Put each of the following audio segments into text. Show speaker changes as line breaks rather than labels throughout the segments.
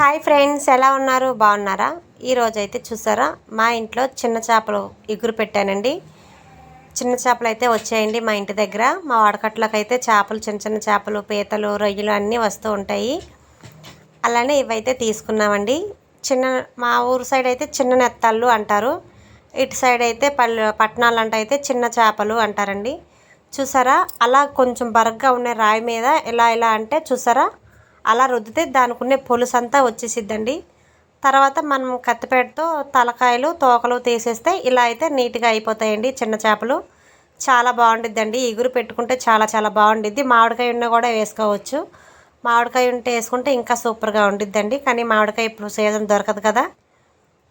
Hi friends ఎలా ఉన్నారు? బాగున్నారా? ఈరోజు అయితే చూసారా? మా ఇంట్లో చిన్న చేపలు ఎగురు పెట్టానండి. చిన్న చేపలు అయితే వచ్చాయండి మా ఇంటి దగ్గర. మా వాడకట్లకు అయితే చేపలు చిన్న చిన్న చేపలు పీతలు రొయ్యలు అన్నీ వస్తూ ఉంటాయి. అలానే ఇవైతే తీసుకున్నామండి. చిన్న మా ఊరు సైడ్ అయితే చిన్న నెత్తళ్ళు అంటారు. ఇటు సైడ్ అయితే పల్లె పట్టణాలు అంటే అయితే చిన్న చేపలు అంటారండి. చూసారా? అలా కొంచెం బరగ్గా ఉన్న రాయి మీద ఎలా ఎలా అంటే చూసారా? అలా రుద్దితే దానికి ఉన్న పొలుసు అంతా వచ్చేసిద్దండి. తర్వాత మనం కత్తిపేటతో తలకాయలు తోకలు తీసేస్తే ఇలా అయితే నీట్గా అయిపోతాయండి చిన్న చేపలు. చాలా బాగుండిద్దండి. ఎగురు పెట్టుకుంటే చాలా చాలా బాగుండిద్ది. మామిడికాయ ఉన్న కూడా వేసుకోవచ్చు. మామిడికాయ ఉంటే వేసుకుంటే ఇంకా సూపర్గా ఉండిద్దండి. కానీ మామిడికాయ ఇప్పుడు సీజన్ దొరకదు కదా.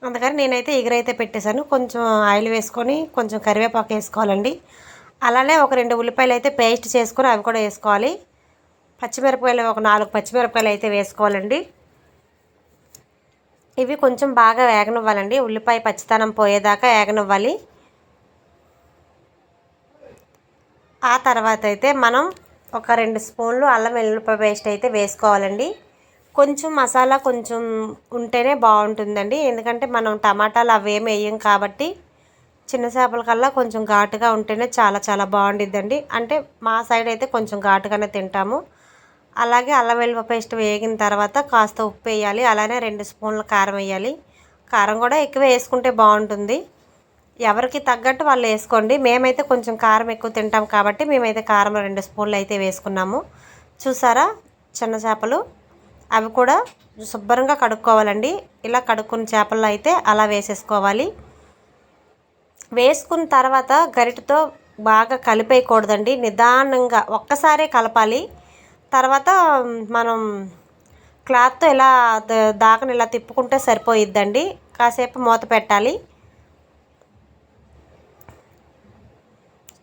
అందుకని నేనైతే ఎగురైతే పెట్టేశాను. కొంచెం ఆయిల్ వేసుకొని కొంచెం కరివేపాకు వేసుకోవాలండి. అలానే ఒక రెండు ఉల్లిపాయలు అయితే పేస్ట్ చేసుకొని అవి కూడా వేసుకోవాలి. పచ్చిమిరపకాయలు ఒక నాలుగు పచ్చిమిరపకాయలు అయితే వేసుకోవాలండి. ఇవి కొంచెం బాగా వేగనివ్వాలండి. ఉల్లిపాయ పచ్చితనం పోయేదాకా వేగనివ్వాలి. ఆ తర్వాత అయితే మనం ఒక రెండు స్పూన్లు అల్లం వెల్లుల్లిపాయ పేస్ట్ అయితే వేసుకోవాలండి. కొంచెం మసాలా కొంచెం ఉంటేనే బాగుంటుందండి. ఎందుకంటే మనం టమాటాలు అవేమి వేయం కాబట్టి చిన్న చేపల కల్లా కొంచెం ఘాటుగా ఉంటేనే చాలా చాలా బాగుండిద్దండి. అంటే మా సైడ్ అయితే కొంచెం ఘాటుగానే తింటాము. అలాగే అల్లం వెల్లువ పేస్ట్ వేగిన తర్వాత కాస్త ఉప్పు వేయాలి. అలానే రెండు స్పూన్ల కారం వేయాలి. కారం కూడా ఎక్కువ వేసుకుంటే బాగుంటుంది. ఎవరికి తగ్గట్టు వాళ్ళు వేసుకోండి. మేమైతే కొంచెం కారం ఎక్కువ తింటాం కాబట్టి మేమైతే కారం రెండు స్పూన్లు అయితే వేసుకున్నాము. చూసారా? చిన్న చేపలు. అవి కూడా శుభ్రంగా కడుక్కోవాలండి. ఇలా కడుక్కున్న చేపల్లో అయితే అలా వేసేసుకోవాలి. వేసుకున్న తర్వాత గరిటతో బాగా కలిపేయకూడదండి. నిదానంగా ఒక్కసారే కలపాలి. తర్వాత మనం క్లాత్తో ఇలా దాకని ఇలా తిప్పుకుంటే సరిపోయిద్దండి. కాసేపు మూత పెట్టాలి.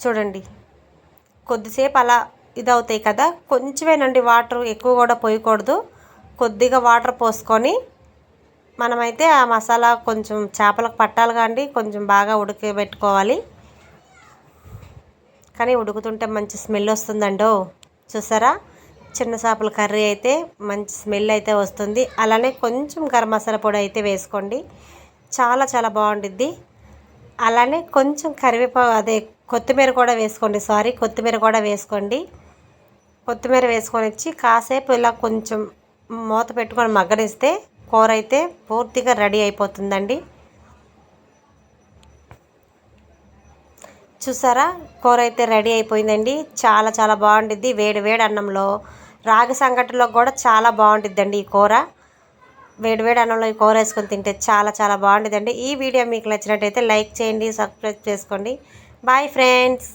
చూడండి. కొద్దిసేపు అలా ఇదవుతాయి కదా. కొంచెమేనండి వాటర్ ఎక్కువ కూడా పోయకూడదు. కొద్దిగా వాటర్ పోసుకొని మనమైతే ఆ మసాలా కొంచెం చేపలకు పట్టాలి కానీ కొంచెం బాగా ఉడకబెట్టుకోవాలి. కానీ ఉడుకుతుంటే మంచి స్మెల్ వస్తుందండో. చూసారా? చిన్న చేపల కర్రీ అయితే మంచి స్మెల్ అయితే వస్తుంది. అలానే కొంచెం గరం మసాలా పొడి అయితే వేసుకోండి. చాలా చాలా బాగుంటుంది అలానే కొంచెం కరివేపా అదే కొత్తిమీర కూడా వేసుకోండి. సారీ కొత్తిమీర కూడా వేసుకోండి. కొత్తిమీర వేసుకొని వచ్చి కాసేపు ఇలా కొంచెం మూత పెట్టుకొని మగ్గనిస్తే కూర అయితే పూర్తిగా రెడీ అయిపోతుందండి. చూసారా? కూర అయితే రెడీ అయిపోయిందండి. చాలా చాలా బాగుంటుంది వేడి వేడి అన్నంలో రాగి సంగటిలో కూడా చాలా బాగుంటుందండి ఈ కూర. వేడివేడి అన్నంలో ఈ కూర వేసుకొని తింటే చాలా చాలా బాగుంటుందండి. ఈ వీడియో మీకు నచ్చినట్టయితే లైక్ చేయండి సబ్స్క్రైబ్ చేసుకోండి. Bye friends.